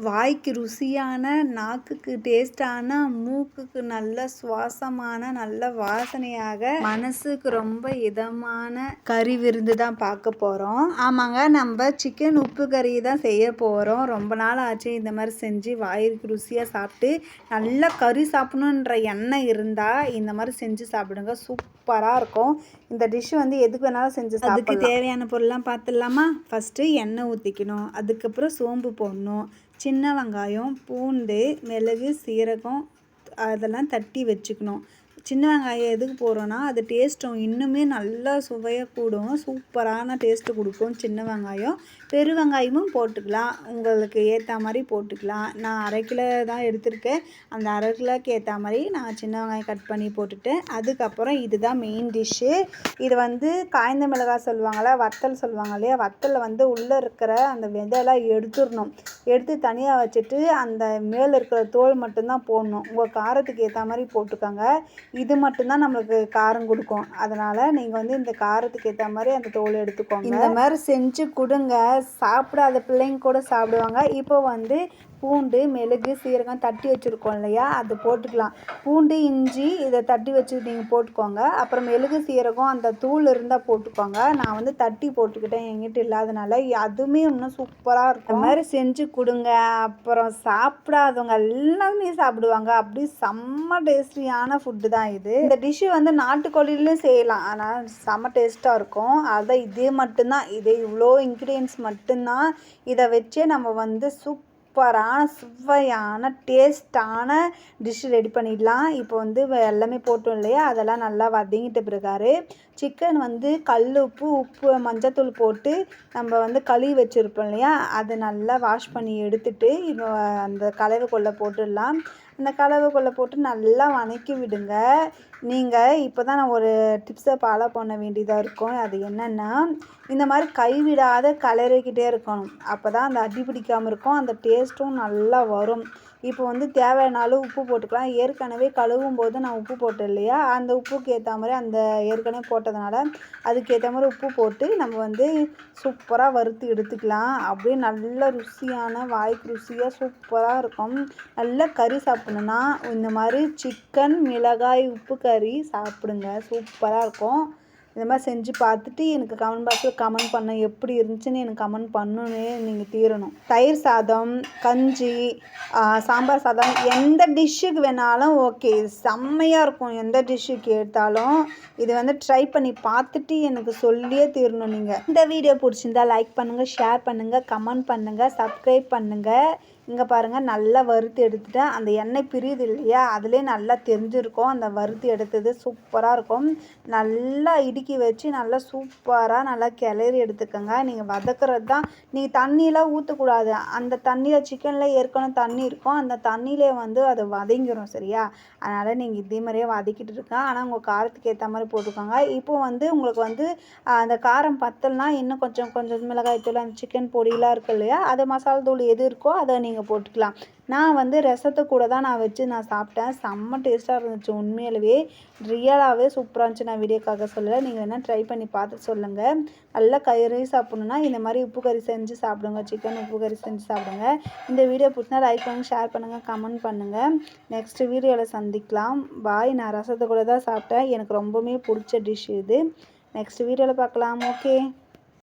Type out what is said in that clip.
வாய்க்கு ருசியான நாக்குக்கு டேஸ்டான மூக்குக்கு நல்ல சுவாசமான நல்ல வாசனையாக மனசுக்கு ரொம்ப இதமான கறி விருந்து தான் பார்க்க போகிறோம் ஆமாங்க நம்ம சிக்கன் உப்பு கறி தான் செய்ய போகிறோம் ரொம்ப நாள் ஆச்சு இந்த மாதிரி செஞ்சு வாயிற்கு ருசியாக சாப்பிட்டு நல்லா கறி சாப்பிடணுன்ற எண்ணம் இருந்தால் இந்த மாதிரி செஞ்சு சாப்பிடுங்க. சூப்பராக இருக்கும். இந்த டிஷ் வந்து எதுக்கு வேணாலும் செஞ்சு அதுக்கு தேவையான பொருள்லாம் பார்த்துடலாமா? ஃபஸ்ட்டு எண்ணெய் ஊற்றிக்கணும் அதுக்கப்புறம் சோம்பு போடணும். சின்ன வெங்காயம் பூண்டு மிளகு சீரகம் அதெல்லாம் தட்டி வச்சுக்கணும். சின்ன வெங்காயம் எதுக்கு போடுறோன்னா அது டேஸ்ட்டும் இன்னுமே நல்லா சுவையாக கூடும். சூப்பரான டேஸ்ட்டு கொடுக்கும் சின்ன வெங்காயம். பெரு வெங்காயமும் போட்டுக்கலாம். உங்களுக்கு ஏற்ற மாதிரி போட்டுக்கலாம். நான் அரை கிலோ தான் எடுத்திருக்கேன். அந்த அரை கிலோக்கு ஏற்ற மாதிரி நான் சின்ன வெங்காயம் கட் பண்ணி போட்டுட்டேன். அதுக்கப்புறம் இதுதான் மெயின் டிஷ்ஷு இது வந்து காய்ந்த மிளகாய் சொல்லுவாங்களே வத்தல் சொல்லுவாங்க இல்லையா? வத்தலில் வந்து உள்ளே இருக்கிற அந்த விதையெல்லாம் எடுத்துடணும். எடுத்து தனியாக வச்சுட்டு அந்த மேலே இருக்கிற தோல் மட்டும்தான் போடணும். உங்கள் காரத்துக்கு ஏற்ற மாதிரி போட்டுக்கோங்க. இது மட்டும்தான் நம்மளுக்கு காரம் கொடுக்கும். அதனால் நீங்கள் வந்து இந்த காரத்துக்கு ஏற்ற மாதிரி அந்த தோல் எடுத்துக்கோங்க. இந்த மாதிரி செஞ்சு கொடுங்க. சாப்பிடாத பிள்ளைங்க கூட சாப்பிடுவாங்க. இப்போ வந்து பூண்டு மிளகு சீரகம் தட்டி வச்சுருக்கோம் இல்லையா? அது போட்டுக்கலாம். பூண்டு இஞ்சி இதை தட்டி வச்சு நீங்கள் போட்டுக்கோங்க. அப்புறம் மெழுகு சீரகம் அந்த தூள் இருந்தால் போட்டுக்கோங்க. நான் வந்து தட்டி போட்டுக்கிட்டேன். எங்கிட்ட இல்லாதனால. அதுவுமே இன்னும் சூப்பராக இருக்கும். இந்த மாதிரி செஞ்சு கொடுங்க. அப்புறம் சாப்பிடாதவங்க எல்லாமே சாப்பிடுவாங்க. அப்படி செம்ம டேஸ்டியான ஃபுட்டு தான் இது. இந்த டிஷ்ஷு வந்து நாட்டுக்கோழிலையும் செய்யலாம். ஆனால் செம்ம டேஸ்ட்டாக இருக்கும். அதை இதே மட்டும்தான். இது இவ்வளோ இன்க்ரீடியன்ஸ் மட்டும்தான். இதை வச்சே நம்ம வந்து சூப் சூப்பரான சுவையான டேஸ்ட்டான டிஷ் ரெடி பண்ணிடலாம். இப்போ வந்து எல்லாமே போட்டோம் இல்லையா? அதெல்லாம் நல்லா வதங்கிட்டு பிறகாரு. சிக்கன் வந்து கல் உப்பு உப்பு மஞ்சத்தூள் போட்டு நம்ம வந்து கழுவி வச்சுருப்போம் இல்லையா? அதை நல்லா வாஷ் பண்ணி எடுத்துட்டு இப்போ அந்த கலவைக்குள்ளே போட்டுடலாம். அந்த கலவைக்குள்ளே போட்டு நல்லா வணக்கி விடுங்க. நீங்கள் இப்போ தான் நான் ஒரு டிப்ஸை ஃபாலோ பண்ண வேண்டியதாக இருக்கும். அது என்னென்னா இந்த மாதிரி கைவிடாத கலரிக்கிட்டே இருக்கணும். அப்போ தான் அந்த அடி பிடிக்காமல் இருக்கும். அந்த டேஸ்ட்டும் நல்லா வரும். இப்போ வந்து தேவையானாலும் உப்பு போட்டுக்கலாம். ஏற்கனவே கழுவும் போது நான் உப்பு போட்டேன் இல்லையா? அந்த உப்புக்கு ஏற்ற மாதிரி அந்த ஏற்கனவே போட்டதுனால அதுக்கேற்ற மாதிரி உப்பு போட்டு நம்ம வந்து சூப்பராக வறுத்து எடுத்துக்கலாம். அப்படியே நல்ல ருசியான வாய்க்கு ருசியாக சூப்பராக இருக்கும். நல்ல கறி சாப்பிட்ணுன்னா இந்த மாதிரி சிக்கன் மிளகாய் உப்பு கறி சாப்பிடுங்க. சூப்பராக இருக்கும். இந்த மாதிரி செஞ்சு பார்த்துட்டு எனக்கு கமெண்ட் பாக்ஸில் கமெண்ட் பண்ண எப்படி இருந்துச்சுன்னு எனக்கு கமெண்ட் பண்ணுன்னு நீங்கள் தீரணும். தயிர் சாதம் கஞ்சி சாம்பார் சாதம் எந்த டிஷ்ஷுக்கு வேணாலும் ஓகே செம்மையாக இருக்கும் எந்த டிஷ்ஷுக்கு எடுத்தாலும் இது வந்து ட்ரை பண்ணி பார்த்துட்டு எனக்கு சொல்லியே தீரணும் நீங்கள் இந்த வீடியோ பிடிச்சிருந்தா லைக் பண்ணுங்கள் ஷேர் பண்ணுங்கள் கமெண்ட் பண்ணுங்கள் சப்ஸ்கிரைப் பண்ணுங்கள் இங்கே பாருங்கள் நல்லா வறுத்து எடுத்துட்டேன். அந்த எண்ணெய் பிரியுது இல்லையா? அதுலேயே நல்லா தெரிஞ்சிருக்கும். அந்த வறுத்து எடுத்தது சூப்பராக இருக்கும். நல்லா இடுக்கி வச்சு நல்லா சூப்பராக நல்லா கிளறி எடுத்துக்கோங்க. நீங்கள் வதக்குறது தான் நீங்கள் தண்ணியெலாம் ஊற்றக்கூடாது அந்த தண்ணியில் சிக்கனில் ஏற்கனவே தண்ணி இருக்கும். அந்த தண்ணியிலே வந்து அதை வதங்கிடும் சரியா? அதனால் நீங்கள் இதே மாதிரியே வதக்கிட்டு இருக்கேன் ஆனால் உங்கள் காரத்துக்கு ஏற்ற மாதிரி போட்டுக்கோங்க. இப்போ வந்து உங்களுக்கு வந்து அந்த காரம் பத்தலைனா இன்னும் கொஞ்சம் கொஞ்சம் மிளகாய் தூள் அந்த சிக்கன் பொடியெலாம் இருக்குது இல்லையா? அது மசாலா தூள் எது இருக்கோ அதை நீங்கள் நீங்கள் போட்டுக்கலாம். நான் வந்து ரசத்தை கூட தான் நான் வச்சு நான் சாப்பிட்டேன். செம்ம டேஸ்ட்டாக இருந்துச்சு. உண்மையிலவே ரியலாகவே சூப்பராக இருந்துச்சு. நான் வீடியோக்காக சொல்லலை. நீங்கள் வேணால் ட்ரை பண்ணி பார்த்து சொல்லுங்கள் நல்லா கறி சாப்பிட்ணுன்னா இந்த மாதிரி உப்பு கறி செஞ்சு சாப்பிடுங்க. சிக்கன் உப்பு கறி செஞ்சு சாப்பிடுங்க. இந்த வீடியோ பிடிச்சினா லைக் பண்ணுங்கள் ஷேர் பண்ணுங்கள் கமெண்ட் பண்ணுங்கள் நெக்ஸ்ட் வீடியோவில் சந்திக்கலாம். பாய் நான் ரசத்தை கூட தான் சாப்பிட்டேன். எனக்கு ரொம்பவுமே பிடிச்ச டிஷ் இது. நெக்ஸ்ட் வீடியோவில் பார்க்கலாம். ஓகே